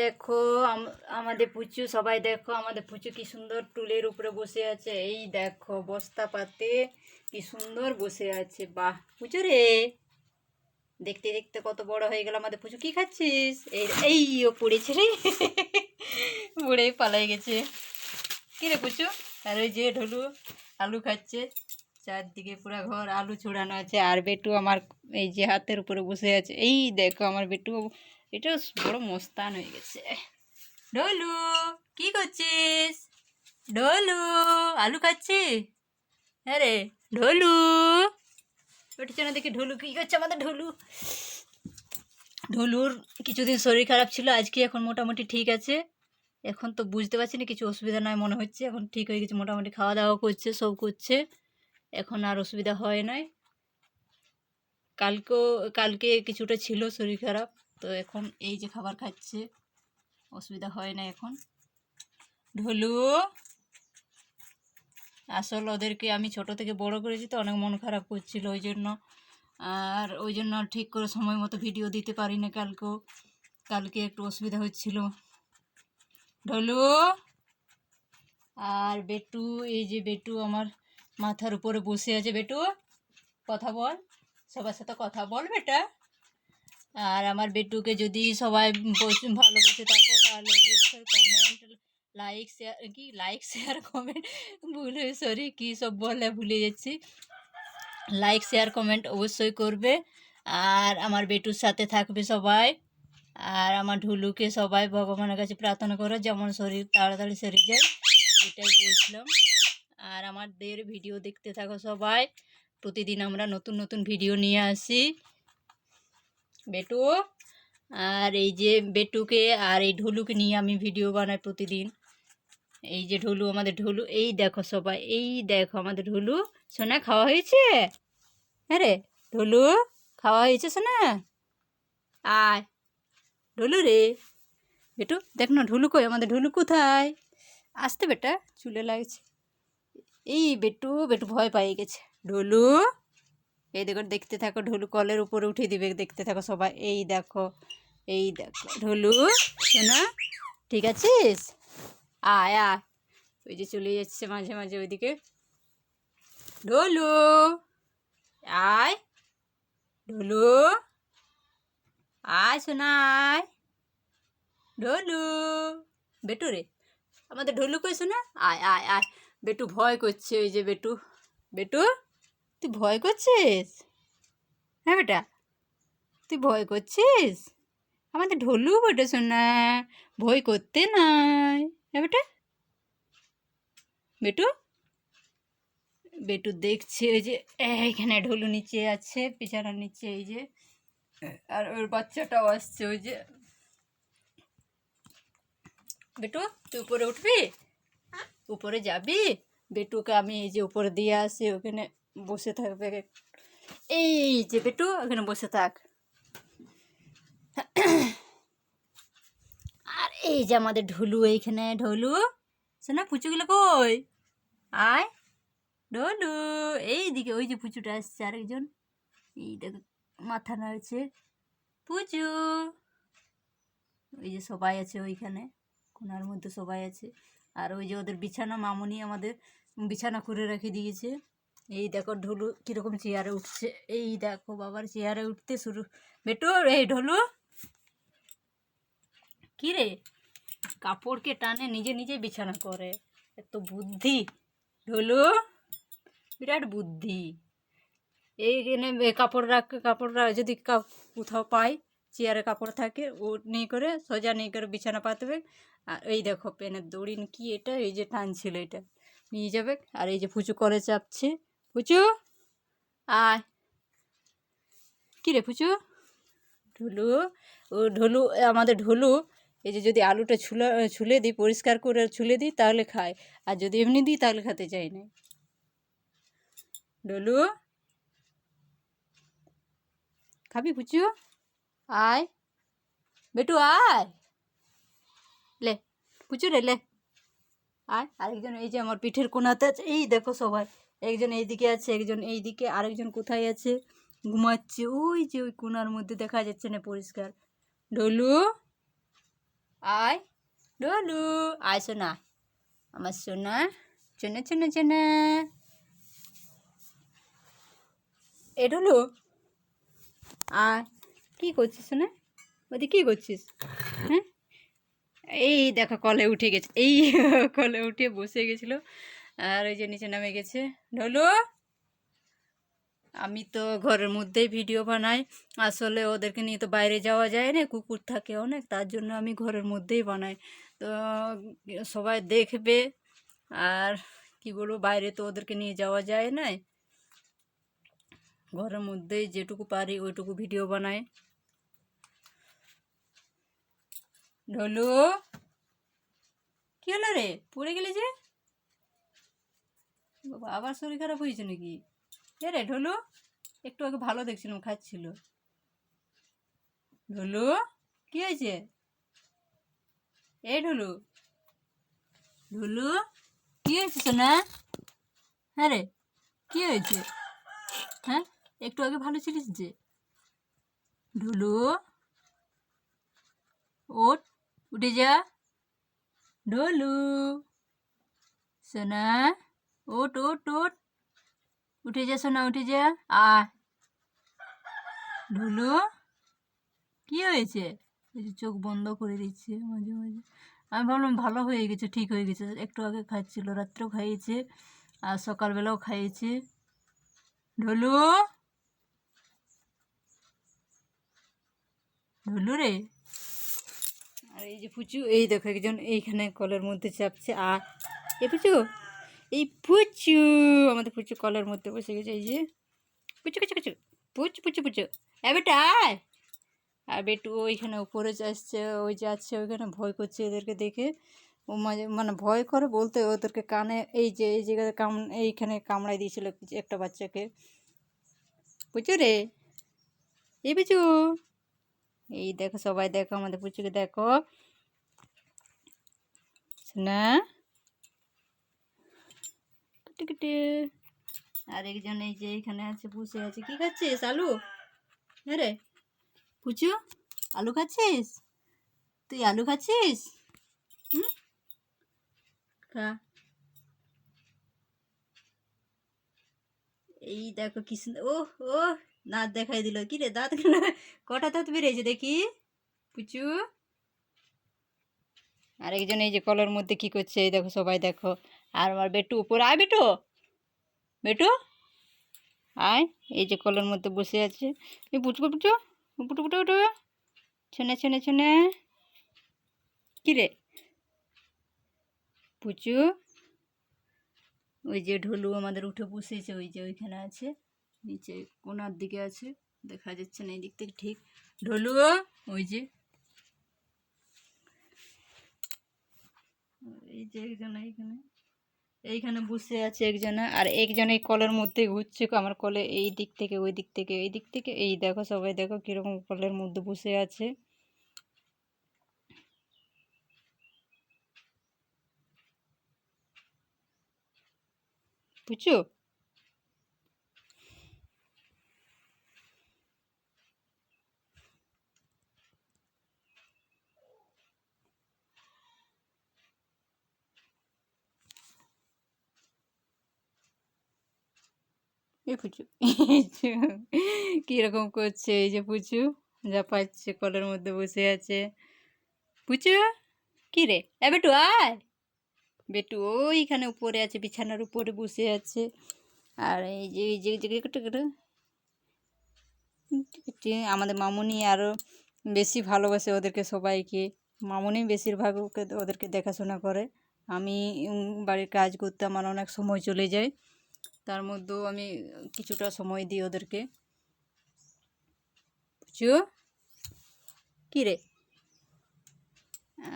দেখো আমাদের পুচু, সবাই দেখো, আমাদের পুচু কি সুন্দর টুলের উপরে বসে আছে। এই দেখো, বস্তা পাতে কি সুন্দর বসে আছে। বাহ, পুচু রে! দেখতে দেখতে কত বড় হয়ে গেল আমাদের পুচু। কি খাচ্ছিস? এই এই ও পড়েছে রে। পড়ে পালাই গেছে। কি রে পুচু? আর ওই যে ঢলু আলু খাচ্ছে। চারদিকে পুরো ঘর, আলু ছড়ানো আছে, আর বেটু আমার এই যে হাতের উপরে বসে আছে। এই দেখো আমার বেটু এটা বড় মস্তান হয়ে গেছে। ঢোলু, কি করছিস? ঢোলু, আলু খাচ্ছি? হ্যাঁ রে, ঢোলু। উঠছে না দেখি ঢোলু কি করছে আমাদের ঢোলু। ঢোলুর কিছুদিন শরীর খারাপ ছিল, আজকে এখন মোটামুটি ঠিক আছে। এখন তো বুঝতে পারছি না, কিছু অসুবিধা নয় মনে হচ্ছে। এখন ঠিক হয়ে গেছে, মোটামুটি খাওয়া দাওয়া করছে, সব করছে। এখন আর অসুবিধা হয় নাই। কালকেও, কালকে কিছুটা ছিল শরীর খারাপ, তো এখন এই যে খাবার খাচ্ছে, অসুবিধা হয় না এখন। ঢোলু, আসল ওদেরকে আমি ছোট থেকে বড় করেছি তো অনেক মন খারাপ করছিল ওই জন্য। আর ওই জন্য ঠিক করে সময় মতো ভিডিও দিতে পারি না কালকেও। কালকে একটু অসুবিধা হচ্ছিল। ঢোলু, আর বেটু, এই যে বেটু আমার মাথার উপরে বসে আছে বেটু। কথা বল। সবার সাথে কথা বল বেটা। আর আমার বেটুকে যদি সবাই বস- ভালোবেসে থাকো, তাহলে অবশ্যই কমেন্ট লাইক শেয়ার কি? লাইক শেয়ার কমেন্ট ভুলে সরি কী সব বলে ভুলে যাচ্ছি। লাইক শেয়ার কমেন্ট অবশ্যই করবে। আর আমার বেটুর সাথে থাকবে সবাই। আর আমার ঢুলুকে সবাই ভগবানের কাছে প্রার্থনা করো, যেমন শরীর তাড়াতাড়ি সেরে যায়, এটাই বলছিলাম। আর আমাদের ভিডিও দেখতে থাকো সবাই। প্রতিদিন আমরা নতুন নতুন ভিডিও নিয়ে আসি। বেটু, আর এই যে বেটুকে আর এই ঢুলুকে নিয়ে আমি ভিডিও বানাই প্রতিদিন। এই যে ঢুলু, আমাদের ঢুলু, এই দেখো সবাই, এই দেখো আমাদের ঢুলু। সোনা, খাওয়া হয়েছে? হ্যাঁ রে, ঢুলু, খাওয়া হয়েছে সোনা? আয়, ঢুলু রে। বেটু, দেখ না, ঢোলু কই? আমাদের ঢুলু কোথায়? আসতে বেটা, চুলে লাগছে। এই বেটু বেটু ভয় পাই গেছে। ঢোলু, এই দেখো, দেখতে থাকো, ঢোলু কলের উপরে উঠে দিবে, দেখতে থাকো সবাই। এই দেখো এই দেখো। ঢোলু, শোনা, ঠিক আছিস? আয় আয়। ওই যে চলে যাচ্ছে মাঝে মাঝে ওইদিকে। ঢোলু, আয়। ঢোলু, আয়, শোনা, আয়। ঢোলু, বেটু রে। আমাদের ঢোলু কই, শোনা? আয় আয় আয়। বেটু ভয় করছে, ওই যে বেটু। বেটু, তুই ভয় করছিস? হ্যাঁ বেটা, তুই ভয় করছিস? আমাদের ঢোলু বেটা শোনা ভয় করতে নাই। হ্যাঁ বেটা। বেটু বেটু দেখছে ওই যে, এইখানে ঢোলু নিচে আছে পিছানার নিচে এই যে, আর ওর বাচ্চাটাও আসছে ওই যে। বেটু, তুই উপরে উঠবি? উপরে যাবি? বেটুকে আমি এই যে উপরে দিয়ে আসি, ওখানে বসে থাকবে। এই যে বেটু, ওখানে বসে থাক। আর এই যে আমাদের ঢোলু, এইখানে ঢোলু। শোনা, পুচুগুলো কই? আয়। ঢোলু এই দিকে ওই যে পুচুটা আসছে আরেকজন। এই দেখো, মাথা নাড়ছে। পুচু। ওই যে সবাই আছে ওইখানে, কোনার মধ্যে সবাই আছে। আর ওই যে ওদের বিছানা, মামুনি আমাদের বিছানা করে রেখে দিয়েছে। এই দেখো ঢোলু কীরকম চেয়ারে উঠছে। এই দেখো বাবার চেয়ারে উঠতে শুরু। বেটু, এই ঢোলু। কী রে কাপড়কে টানে, নিজে নিজে বিছানা করে। এত বুদ্ধি। ঢোলু, বিরাট বুদ্ধি। এইখানে এ কাপড় রাখ, কাপড় যদি কোথাও পাই চেয়ারে কাপড় থাকে ও নিয়ে করে সোজা নেই করে বিছানা পাতবে। আর এই দেখো পেনের দড়ি কি এটা? এই যে টানছিল এটা। নিয়ে যাবে। আর এই যে ফুচু করে চাপছে। ফুচু, আয়। রে ফুচু? ঢুলু, ও ঢোলু, আমাদের ঢোলু, এই যে যদি আলুটা ছুলা, ছুলে দিই, পরিষ্কার করে ছুলে দিই, তাহলে খায়। আর যদি এমনি দিই, তাহলে খেতে চাই না। ডলু খাবি পুচু আয় বেটু আয় লে পুচু রে লে আয় আরেকজন এই যে আমার পিঠের কোনাতে আছে এই দেখো সবাই একজন এইদিকে আছে একজন এইদিকে আরেকজন কোথায় আছে ঘুমাচ্ছে ওই যে ওই কোনার মধ্যে দেখা যাচ্ছে না পরিষ্কার ঢোলু আয় ডলু আয় সোনা আমার সোনা চেনা চেনা চেনা এ ডলু আয় কী করছিস সোনা ওদি কী করছিস? হ্যাঁ? এই দেখো, কলে উঠে গেছে। এই কলে উঠে বসে গেছিল। আর ওই যে নিচে নামে গেছে। ঢলু, আমি তো ঘরের মধ্যেই ভিডিও বানাই। আসলে ওদেরকে নিয়ে তো বাইরে যাওয়া যায় না, কুকুর থাকে অনেক, তার জন্য আমি ঘরের মধ্যেই বানাই। তো সবাই দেখবে, আর কি বলব, বাইরে তো ওদেরকে নিয়ে যাওয়া যায় না ঘরের মধ্যেই যেটুকু পারি, ওইটুকু ভিডিও বানাই। ঢলু কি হলো রে? পড়ে গেলি যে? বাবা, আবার শরীর খারাপ হয়েছে নাকি? কে রে ঢলু একটু আগে ভালো দেখছিলাম, খাচ্ছিল। ঢলু কি হয়েছে? এই ঢলু ঢলু কি হয়েছে সোনা? হ্যাঁ রে, কি হয়েছে? হ্যাঁ একটু আগে ভালো ছিলিস যে? ঢুলু ওঠ। উঠে যা ঢোলু সোনা ওট ওট ওট উঠে যা সোনা উঠে যা আয় ঢুলু কি হয়েছে? চোখ বন্ধ করে দিচ্ছে মাঝে মাঝে। আমি ভাবলাম ভালো হয়ে গেছে, ঠিক হয়ে গেছে। একটু আগে খাচ্ছিল রাত্রেও খাইয়েছে, আর সকালবেলাও খাইয়েছে। ঢোলু? ঢোলু রে? এই যে পুচু এই দেখো একজন এইখানে কলের মধ্যে চাপছে, আর এ পুচু এই পুচু আমাদের পুচু কলের মধ্যে বসে গেছে, এই যে। পুচু কুচু কুচু পুচু পুচু পুচু এ বেটা, আয়। আর বেটু ওইখানে উপরে যাচ্ছে, ওই যাচ্ছে, ওইখানে ভয় করছে এদেরকে দেখে। ও মাঝে মানে ভয় করে বলতে ওদেরকে কানে, এই যে, এই জায়গায় কাম, এইখানে কামড়াই দিয়েছিল একটা বাচ্চাকে। পুচু রে। এই পুচু এই দেখো, সবাই দেখো, আমাদের পুচুকে দেখো। না কেটে আর একজন এই যে এখানে আছে, বসে আছে। কি খাচ্ছিস, আলু? হ্যাঁ রে। পুচু, আলু খাচ্ছিস? তুই আলু খাচ্ছিস? হুম? এই দেখো, কি সুন্দর ও ও দাঁত দেখাই দিল। কি রে দাঁত কটা দাঁত বেরিয়েছে দেখি? পুচু। আরেকজন এই যে কলের মধ্যে কি করছে, এই দেখো সবাই দেখো। আর আমার বেটু উপরে। আয় বেটু! বেটু! আয়, এই যে কলের মধ্যে বসে আছে। এই পুচকু, পুচু, পুটু পুটু পুটু। ছেনে ছেনে ছেনে। কি রে? পুচু। ওই যে ঢোলু আমাদের উঠে বসেছে, ওই যে ওইখানে আছে। নিচে কোনার দিকে আছে, দেখা যাচ্ছে না এই দিক থেকে ঠিক। ঢোলু ওই যে। এই যে এইখানে এইখানে বসে আছে একজনে, আর একজন এই কলের মধ্যে ঘুরছে আমার কলে এই দিক থেকে, ওই দিক থেকে, এই দিক থেকে। এই দেখো সবাই, দেখো কীরকম কলের মধ্যে বসে আছে। বুঝছ? এই পুচু কীরকম করছে এই যে পুচু? যা পাচ্ছে কলের মধ্যে বসে আছে। পুচু, কী রে? এ বেটু, আয়। বেটু ওইখানে উপরে আছে, বিছানার উপরে বসে আছে। আর এই যে এই যে আমাদের মামুনি আরও বেশি ভালোবাসে ওদেরকে সবাইকে। মামুনি বেশিরভাগ ওকে, ওদেরকে দেখাশোনা করে। আমি বাড়ির কাজ করতে আমার অনেক সময় চলে যায়। তার মধ্যেও আমি কিছুটা সময় দিই ওদেরকে। বুঝছ? কী রে?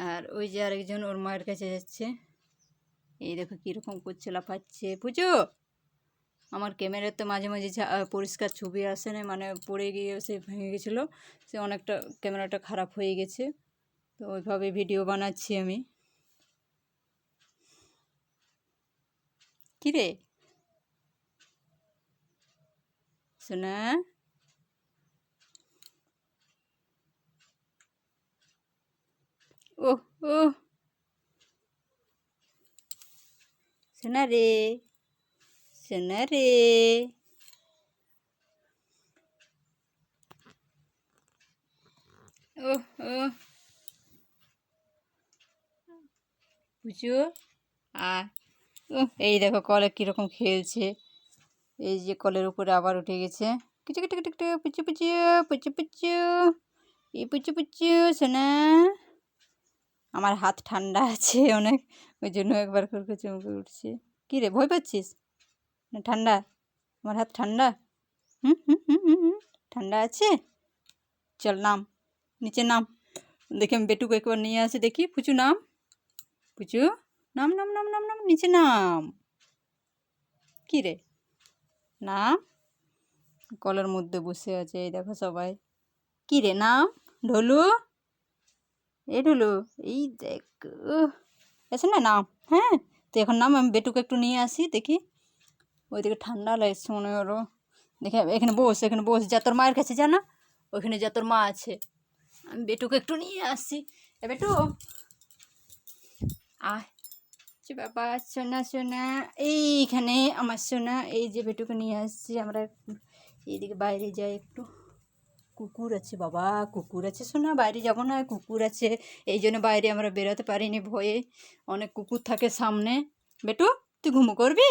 আর ওই যে আরেকজন ওর মায়ের কাছে যাচ্ছে। এই দেখো কীরকম করছে, লাফাচ্ছে। পুজো আমার ক্যামেরাতে মাঝে মাঝে পরিষ্কার ছবি আসে না মানে পড়ে গিয়ে সে ভেঙে গেছিল। সে অনেকটা ক্যামেরাটা খারাপ হয়ে গেছে। তো ওইভাবে ভিডিও বানাচ্ছি আমি। কী রে শোনা। ও ও সোনা রে সোনা রে। ও ও পুচু আর এই দেখো কলে কীরকম খেলছে। এই যে কলের উপরে আবার উঠে গেছে। কিছু কিছু কিছু পুচু পুচু পুচু পুচু এই পুচু পুচু সোনা আমার হাত ঠান্ডা আছে অনেক, ওই জন্য একবার করে চমকে উঠছে। কী রে, ভয় পাচ্ছিস? না, ঠান্ডা? আমার হাত ঠান্ডা? হুম হুম হুম হুম, ঠান্ডা আছে? চল, নাম। নিচে নাম। দেখি আমি বেটুকে একবার নিয়ে আসি, দেখি। পুচু, নাম। পুচু, নাম নাম নাম নাম নাম, নিচে নাম। কী রে? নাম কলের মধ্যে বসে আছে, এই দেখো সবাই। কী রে নাম? ঢোলু? এ ঢোলু, এই দেখ এসে না নাম হ্যাঁ? তো এখন নাম আমি বেটুকে একটু নিয়ে আসি, দেখি। ওইদিকে ঠান্ডা লাগছে মনে হলো দেখে, এখানে বস এখানে বস। যা তোর মায়ের কাছে জানা ওইখানে যা তোর মা আছে। আমি বেটুকে একটু নিয়ে আসছি এ বেটু, আয়। যে বাবা, সোনা সোনা, এইখানে আমার সোনা, এই যে বেটুকে নিয়ে আসছি, আমরা এইদিকে বাইরে যাই একটু। কুকুর আছে বাবা, কুকুর আছে সোনা, বাইরে যাব না, কুকুর আছে। এই জন্য বাইরে আমরা বেরোতে পারিনি ভয়ে। অনেক কুকুর থাকে সামনে। বেটু, তুই ঘুমো করবি?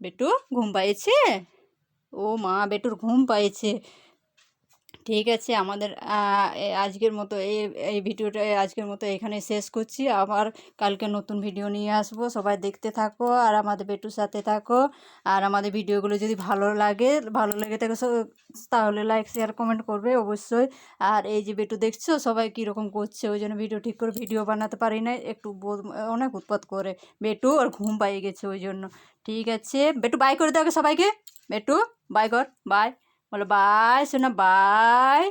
বেটু, ঘুম পাইছে? ও মা, বেটুর ঘুম পাইছে। ঠিক আছে, আমাদের আজকের মতো এই এই ভিডিওটা আজকের মতো এখানে শেষ করছি। আবার কালকে নতুন ভিডিও নিয়ে আসব। সবাই দেখতে থাকো আর আমাদের বেটুর সাথে থাকো। আর আমাদের ভিডিওগুলো যদি ভালো লাগে, ভালো লেগে থাকে তাহলে লাইক, শেয়ার, কমেন্ট করবে অবশ্যই। আর এই যে বেটু দেখছ, সবাই কীরকম করছে? ওই জন্য ভিডিও ঠিক করে ভিডিও বানাতে পারি না একটু অনেক উৎপাত করে। বেটু আর ঘুম পাই গেছে ওই জন্য। ঠিক আছে। বেটু বাই করে দাও সবাইকে। বেটু বাই কর। বাই বলো বাই শোনা বাই